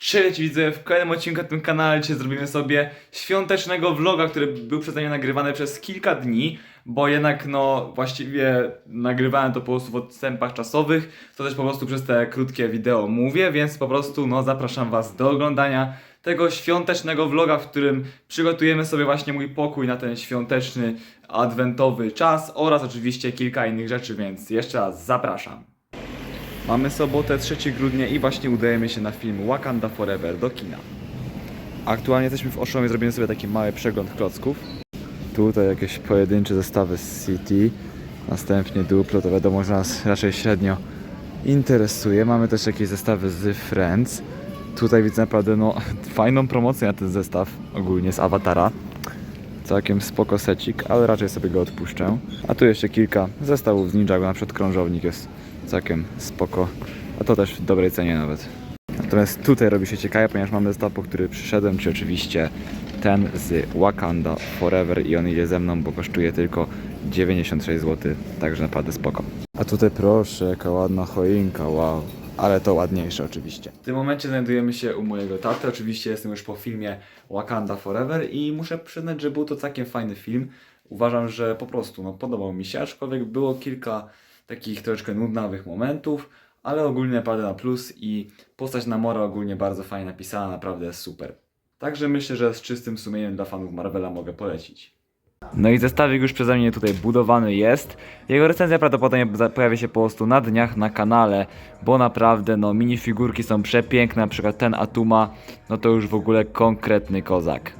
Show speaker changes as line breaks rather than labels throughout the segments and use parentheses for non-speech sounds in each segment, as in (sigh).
Cześć widzę, w kolejnym odcinku na tym kanale dzisiaj zrobimy sobie świątecznego vloga, który był przeze mnie nagrywany przez kilka dni, bo jednak no właściwie nagrywałem to po prostu w odstępach czasowych, to też po prostu przez te krótkie wideo mówię, więc po prostu no zapraszam was do oglądania tego świątecznego vloga, w którym przygotujemy sobie właśnie mój pokój na ten świąteczny, adwentowy czas oraz oczywiście kilka innych rzeczy, więc jeszcze raz zapraszam. Mamy sobotę 3 grudnia i właśnie udajemy się na film Wakanda Forever do kina. Aktualnie jesteśmy w Oszomie, zrobimy sobie taki mały przegląd klocków. Tutaj jakieś pojedyncze zestawy z City, następnie Duplo, to wiadomo, że nas raczej średnio interesuje. Mamy też jakieś zestawy z Friends. Tutaj widzę naprawdę no, (laughs) fajną promocję na ten zestaw ogólnie z Awatara. Całkiem spoko secik, ale raczej sobie go odpuszczę. A tu jeszcze kilka zestawów z Ninjago, na przykład krążownik jest całkiem spoko. A to też w dobrej cenie nawet. Natomiast tutaj robi się ciekawe, ponieważ mamy zestaw, po który przyszedłem, czy oczywiście ten z Wakanda Forever i on idzie ze mną, bo kosztuje tylko 96 zł, także naprawdę spoko. A tutaj proszę, jaka ładna choinka, wow. Ale to ładniejsze oczywiście. W tym momencie znajdujemy się u mojego taty, oczywiście jestem już po filmie Wakanda Forever i muszę przyznać, że był to całkiem fajny film. Uważam, że po prostu no, podobał mi się, aczkolwiek było kilka takich troszeczkę nudnawych momentów, ale ogólnie naprawdę na plus i postać Namora ogólnie bardzo fajnie napisana, naprawdę super. Także myślę, że z czystym sumieniem dla fanów Marvela mogę polecić. No i zestawik już przeze mnie tutaj budowany jest. Jego recenzja prawdopodobnie pojawi się po prostu na dniach na kanale, bo naprawdę no minifigurki są przepiękne, na przykład ten Atuma, no to już w ogóle konkretny kozak.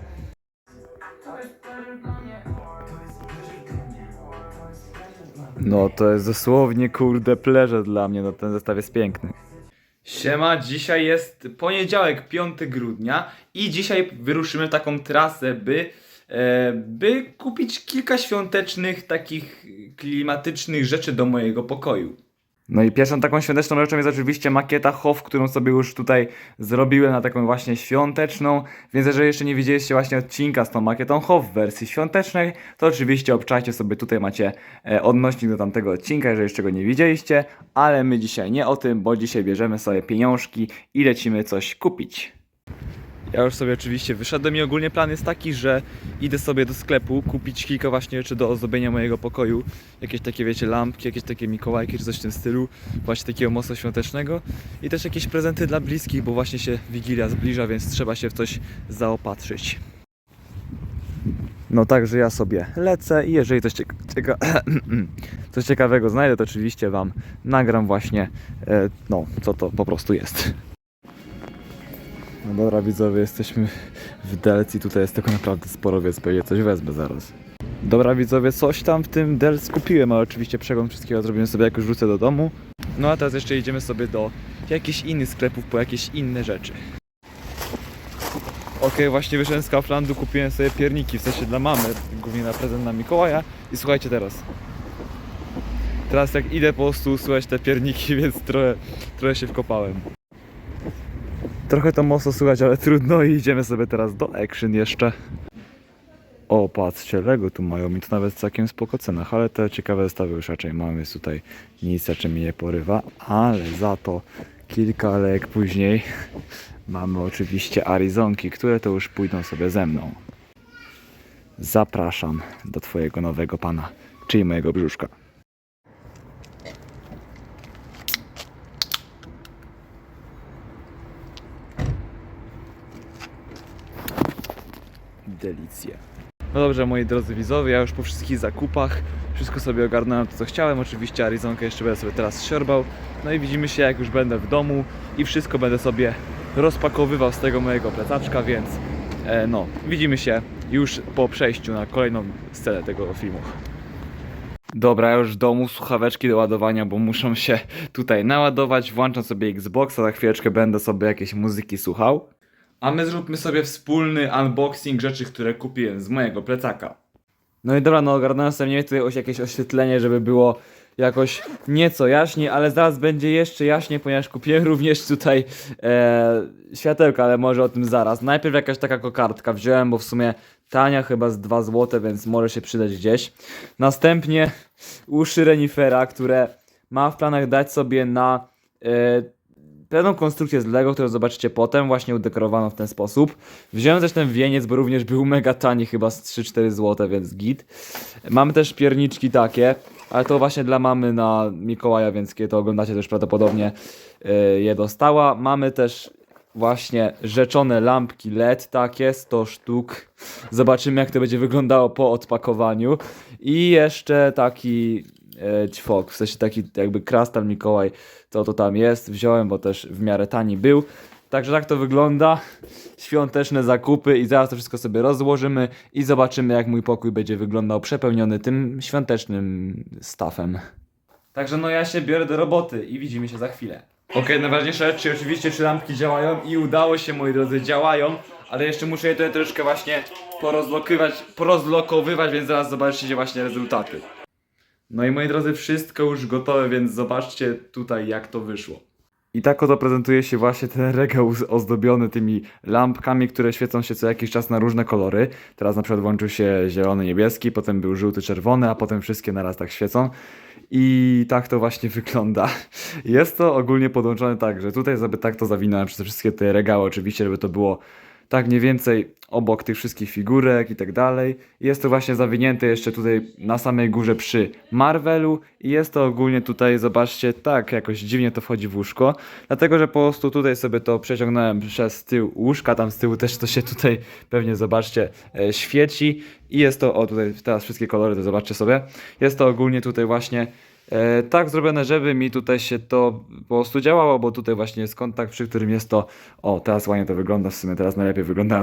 No to jest dosłownie kurde pleże dla mnie, no ten zestaw jest piękny. Siema, dzisiaj jest poniedziałek, 5 grudnia i dzisiaj wyruszymy w taką trasę, by, e, by kupić kilka świątecznych, takich klimatycznych rzeczy do mojego pokoju. No i pierwszą taką świąteczną rzeczą jest oczywiście makieta HOF, którą sobie już tutaj zrobiłem na taką właśnie świąteczną, więc jeżeli jeszcze nie widzieliście właśnie odcinka z tą makietą HOF w wersji świątecznej, to oczywiście obczajcie sobie, tutaj macie e, odnośnik do tamtego odcinka, jeżeli jeszcze go nie widzieliście, ale my dzisiaj nie o tym, bo dzisiaj bierzemy sobie pieniążki i lecimy coś kupić. Ja już sobie oczywiście wyszedłem i ogólnie plan jest taki, że idę sobie do sklepu kupić kilka właśnie rzeczy do ozdobienia mojego pokoju. Jakieś takie wiecie lampki, jakieś takie mikołajki czy coś w tym stylu. Właśnie takiego mocno świątecznego. I też jakieś prezenty dla bliskich, bo właśnie się Wigilia zbliża, więc trzeba się w coś zaopatrzyć. No także ja sobie lecę i jeżeli coś, cieka cieka (clears throat) coś ciekawego znajdę, to oczywiście Wam nagram właśnie, e, no co to po prostu jest. No dobra widzowie, jesteśmy w Delc i tutaj jest tego naprawdę sporo, więc pewnie coś wezmę zaraz. Dobra widzowie, coś tam w tym Delc kupiłem, ale oczywiście przegląd wszystkiego zrobimy sobie jak już wrócę do domu. No a teraz jeszcze idziemy sobie do jakichś innych sklepów po jakieś inne rzeczy. Okej, właśnie wyszedłem z Kauflandu, kupiłem sobie pierniki, w sensie dla mamy, głównie na prezent na Mikołaja. I słuchajcie teraz. Teraz jak idę po prostu słuchać te pierniki, (laughs) więc trochę, trochę się wkopałem. Trochę to mocno słychać, ale trudno i idziemy sobie teraz do Action jeszcze. O, patrzcie, Lego tu mają mi to nawet całkiem spoko cenach, ale te ciekawe zestawy już raczej mamy, jest tutaj nic, raczej mnie nie porywa, ale za to kilka lek później (laughs) mamy oczywiście Arizonki, które to już pójdą sobie ze mną. Zapraszam do Twojego nowego pana, czyli mojego brzuszka. Delicje. No dobrze, moi drodzy widzowie, ja już po wszystkich zakupach wszystko sobie ogarnąłem to, co chciałem. Oczywiście Arizonkę jeszcze będę sobie teraz siorbał. No i widzimy się, jak już będę w domu i wszystko będę sobie rozpakowywał z tego mojego plecaczka, więc e, no, widzimy się już po przejściu na kolejną scenę tego filmu. Dobra, już w domu słuchaweczki do ładowania, bo muszą się tutaj naładować. Włączam sobie Xboxa, za chwileczkę będę sobie jakieś muzyki słuchał. A my zróbmy sobie wspólny unboxing rzeczy, które kupiłem z mojego plecaka. No i dobra, no ogarnąłem sobie mniej tutaj jakieś oświetlenie, żeby było jakoś nieco jaśniej, ale zaraz będzie jeszcze jaśniej, ponieważ kupiłem (laughs) również tutaj e, światełka, ale może o tym zaraz. Najpierw jakaś taka kokardka wziąłem, bo w sumie tania, chyba z 2 zł, więc może się przydać gdzieś. Następnie uszy renifera, które mam w planach dać sobie na e, pewną konstrukcję z Lego, którą zobaczycie potem, właśnie udekorowano w ten sposób. Wziąłem też ten wieniec, bo również był mega tani, chyba z 3-4 zł, więc git. Mamy też pierniczki takie, ale to właśnie dla mamy na Mikołaja, więc kiedy to oglądacie, to już prawdopodobnie e, je dostała. Mamy też właśnie rzeczone lampki LED takie, 100 sztuk. Zobaczymy jak to będzie wyglądało po odpakowaniu. I jeszcze taki ćwok, w sensie taki jakby krastal Mikołaj, co to tam jest. Wziąłem, bo też w miarę tani był. Także tak to wygląda. Świąteczne zakupy i zaraz to wszystko sobie rozłożymy i zobaczymy jak mój pokój będzie wyglądał przepełniony tym świątecznym stafem. Także no ja się biorę do roboty i widzimy się za chwilę. Okej, najważniejsza rzecz, czy oczywiście czy lampki działają i udało się moi drodzy, działają, ale jeszcze muszę je tutaj troszkę właśnie porozlokowywać, porozlokowywać, więc zaraz zobaczycie właśnie rezultaty. No i moi drodzy, wszystko już gotowe, więc zobaczcie tutaj jak to wyszło. I tak oto prezentuje się właśnie ten (laughs) regał ozdobiony tymi lampkami, które świecą się co jakiś czas na różne kolory. Teraz na przykład włączył się zielony, niebieski, potem był żółty, czerwony, a potem wszystkie naraz tak świecą. I tak to właśnie (laughs) wygląda. Jest to ogólnie podłączone tak, że tutaj sobie tak to zawinąłem przez wszystkie te regały oczywiście, żeby to było tak mniej więcej obok tych wszystkich figurek i tak dalej. Jest to właśnie zawinięte jeszcze tutaj na samej górze przy Marvelu. I jest to ogólnie tutaj, zobaczcie, tak jakoś dziwnie to wchodzi w łóżko, dlatego że po prostu tutaj sobie to przeciągnąłem przez tył łóżka, tam z tyłu też to się tutaj pewnie zobaczcie e, świeci. I jest to, o tutaj teraz wszystkie kolory to zobaczcie sobie, jest to ogólnie tutaj właśnie E, tak zrobione, żeby mi tutaj się to po prostu działało, bo tutaj właśnie jest kontakt, przy którym jest to, o teraz ładnie to wygląda, w sumie teraz najlepiej wygląda na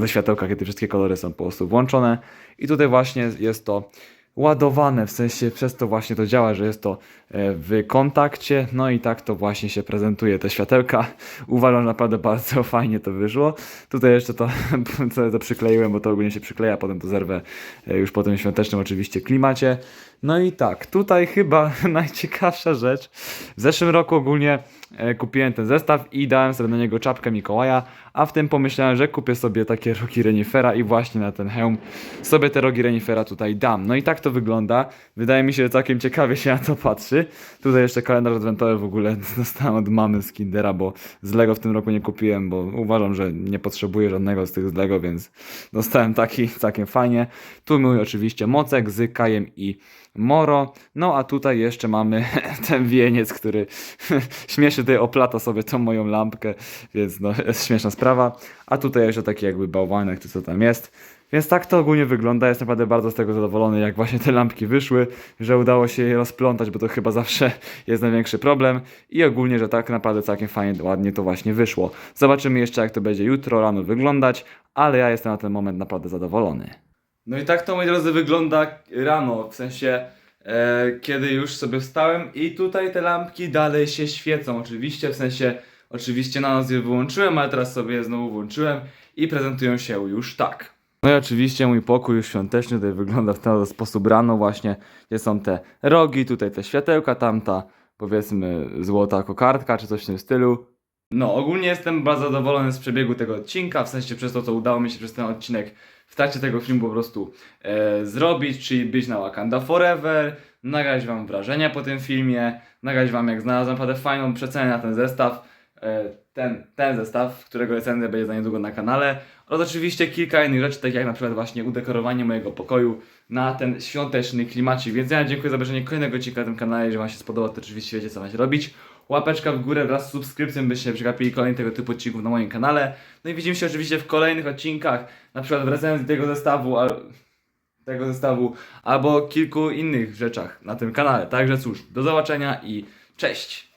te wszystkie kolory są po prostu włączone i tutaj właśnie jest to ładowane, w sensie przez to właśnie to działa, że jest to e, w kontakcie, no i tak to właśnie się prezentuje te światełka. (laughs) Uważam, że naprawdę bardzo fajnie to wyszło. Tutaj jeszcze to, (laughs) to, to przykleiłem, bo to ogólnie się przykleja, potem to zerwę e, już po tym świątecznym oczywiście klimacie. No i tak, tutaj chyba (laughs) najciekawsza rzecz. W zeszłym roku ogólnie e, kupiłem ten zestaw i dałem sobie na niego czapkę Mikołaja, a w tym pomyślałem, że kupię sobie takie rogi renifera i właśnie na ten hełm sobie te rogi renifera tutaj dam. No i tak to wygląda. Wydaje mi się, że całkiem ciekawie się na to patrzy. Tutaj jeszcze kalendarz adwentowy w ogóle (laughs) dostałem od mamy z Kindera, bo z Lego w tym roku nie kupiłem, bo uważam, że nie potrzebuję żadnego z tych z Lego, więc dostałem taki całkiem fajnie. Tu mój oczywiście mocek z Kajem i Moro. No a tutaj jeszcze mamy (laughs) ten wieniec, który (laughs) śmiesznie tutaj oplata sobie tą moją lampkę, więc no jest śmieszna sprawa. A tutaj jeszcze taki jakby bałwanek, to co tam jest. Więc tak to ogólnie wygląda. Jestem naprawdę bardzo z tego zadowolony, jak właśnie te lampki wyszły, że udało się je rozplątać, bo to chyba zawsze (laughs) jest największy problem. I ogólnie, że tak naprawdę całkiem fajnie, ładnie to właśnie wyszło. Zobaczymy jeszcze, jak to będzie jutro rano wyglądać, ale ja jestem na ten moment naprawdę zadowolony. No i tak to, moi drodzy, wygląda rano, w sensie e, kiedy już sobie wstałem i tutaj te lampki dalej się świecą, oczywiście, w sensie, oczywiście na je wyłączyłem, ale teraz sobie je znowu włączyłem i prezentują się już tak. No i oczywiście mój pokój już świąteczny tutaj wygląda w ten sposób rano właśnie, gdzie są te rogi, tutaj te światełka, tamta powiedzmy złota kokardka czy coś w tym stylu. No, ogólnie jestem bardzo zadowolony z przebiegu tego odcinka, w sensie przez to, co udało mi się przez ten odcinek w trakcie tego filmu po prostu e, zrobić, czyli być na Wakanda Forever, nagrać wam wrażenia po tym filmie, nagrać wam jak znalazłem naprawdę fajną przecenę na ten zestaw, ten, ten zestaw, którego recenzja będzie za niedługo na kanale, oraz oczywiście kilka innych rzeczy, tak jak na przykład właśnie udekorowanie mojego pokoju na ten świąteczny klimacik. Więc ja dziękuję za obejrzenie kolejnego odcinka na tym kanale, jeżeli wam się spodobał, to oczywiście wiecie co macie robić. Łapeczka w górę wraz z subskrypcją, byście przegapili kolejnych tego typu odcinków na moim kanale. No i widzimy się oczywiście w kolejnych odcinkach, na przykład w recenzji tego zestawu, tego zestawu, albo kilku innych rzeczach na tym kanale. Także cóż, do zobaczenia i cześć!